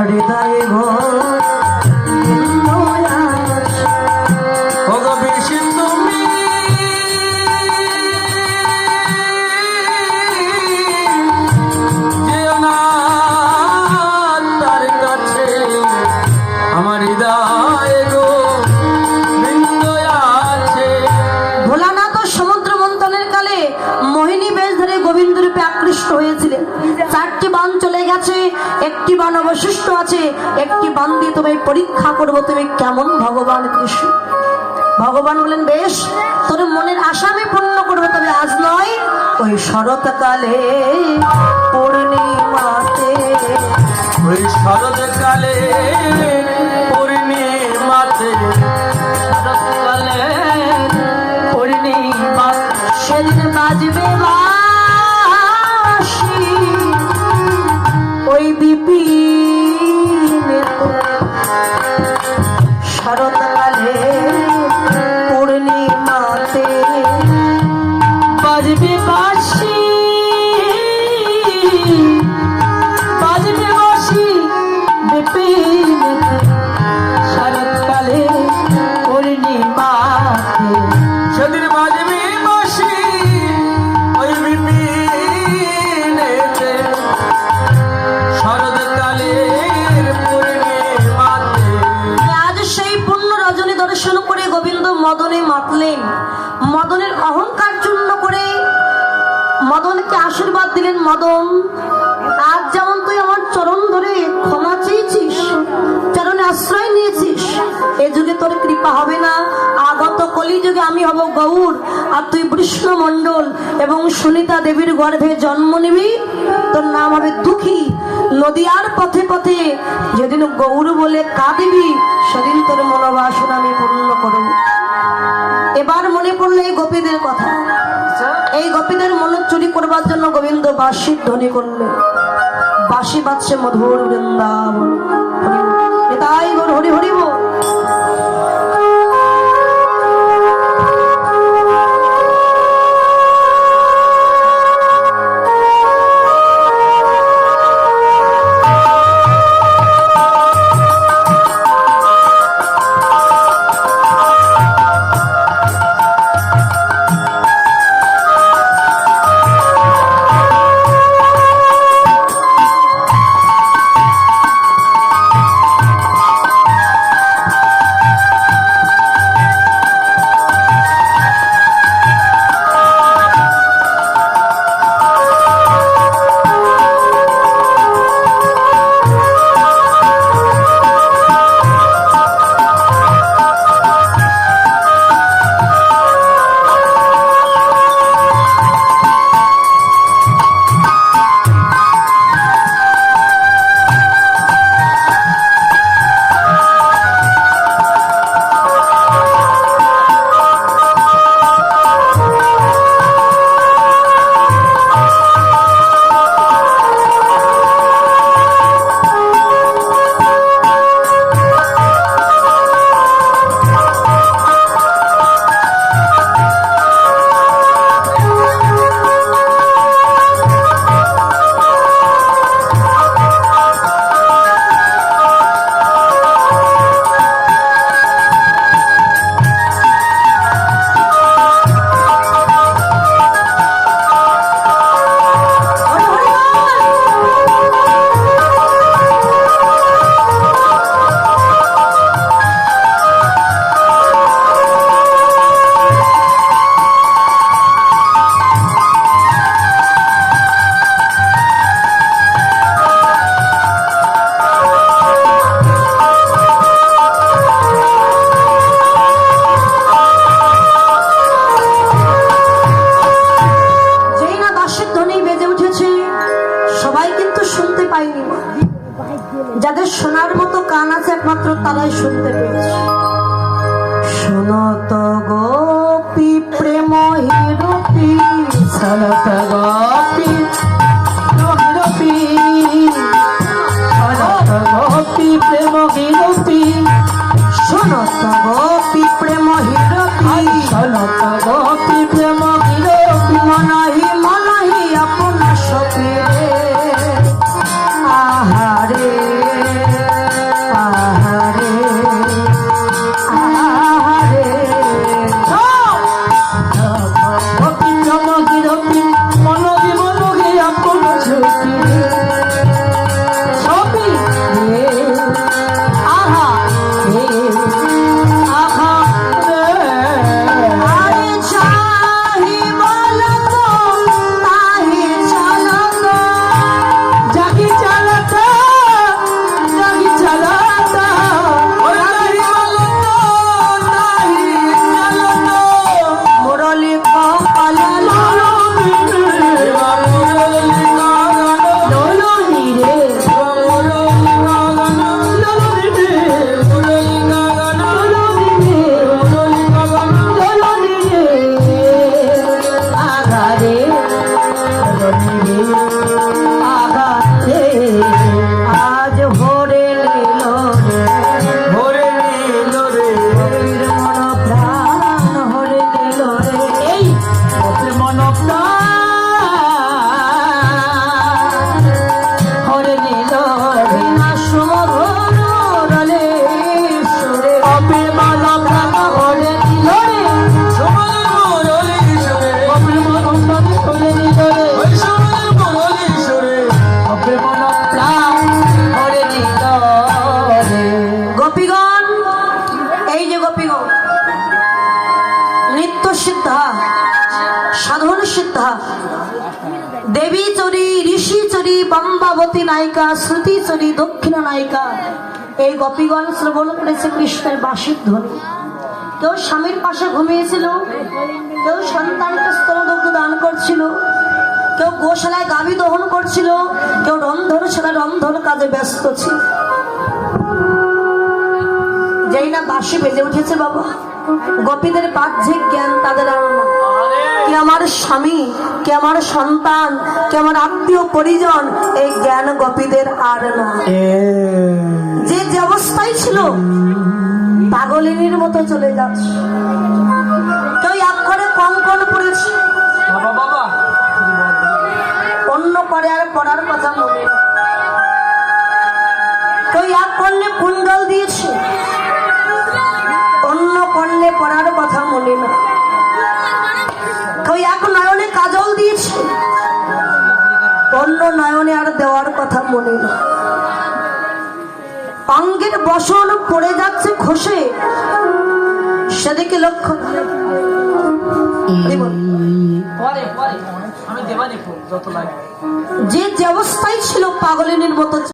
হৃদয়ে ঘর গেছে একটি বান অবশিষ্ট আছে, একটি বান দিয়ে তুমি পরীক্ষা করব, তুমি কেমন ভগবান কৃষ্ণ? ভগবান বলেন, বেশ, তোর মনের আশা আমি পূর্ণ করব, তবে আজ নয়, ওই শরৎকালে পূর্ণিমাতে ওই শরৎকালে ওই বিপিন মদনে মাতলেন। মদনের অহংকার চূর্ণ করে মদনকে আশীর্বাদ দিলেন মদন। আজ যেমন তুই আমার চরণ ধরে ক্ষমা চেয়েছিস, চরণে আশ্রয় নিয়েছিস, এ যুগে তোর কৃপা হবে না। আগত কলি যুগে আমি হব গৌর, আর তুই কৃষ্ণ মণ্ডল এবং সুনিতা দেবীর গর্ভে জন্ম নিবি। তোর নাম হবে দুঃখী, নদিয়ার পথে পথে। যেদিন গৌর বলে কাঁদিবি জন্য গোবিন্দ বাঁশির ধ্বনি করলে। বাঁশি বাজছে মধুর বৃন্দাবন। তাই গৌর হরি হরি যাদের শোনার মতো কান আছে একমাত্র তারাই শুনতে পেয়েছে। তো গোপী প্রেম হিরপি শোনত গোপী নায়িকা শ্রুতিচরী দক্ষিণ নায়িকা। এই গোপীগণ শ্রবণ করেছে কৃষ্ণের বাসির ধ্বনি। কেউ স্বামীর পাশে ঘুমিয়েছিল, কেউ সন্তানকে স্তনদগ্ধ দান করছিল, কেউ গোশালায় গাভী দহন করছিল, কেউ রন্ধন সেটা রন্ধন কাজে ব্যস্ত ছিল। যেই না বাসি বেজে উঠেছে বাবা। গোপীদের বাহ্যিক জ্ঞান তাদের আর না কে আমার স্বামী কে আমার সন্তান কে আমার আত্মীয় পরিজন এই জ্ঞান গোপীদের আর না যে যে অবস্থায় ছিল পাগলিনীর মতো চলে যাচ্ছে। কেউ এক করে কঙ্কন পড়েছে। অন্য করে আর পড়ার কথা মনে। কেউ এক করলে কুণ্ডল দিয়েছে। নয়নে আর দেওয়ার কথা মনে না অঙ্গের বসন পড়ে যাচ্ছে খসে। সেদিকে লক্ষ্য যে অবস্থায় ছিল পাগলিনীর মতো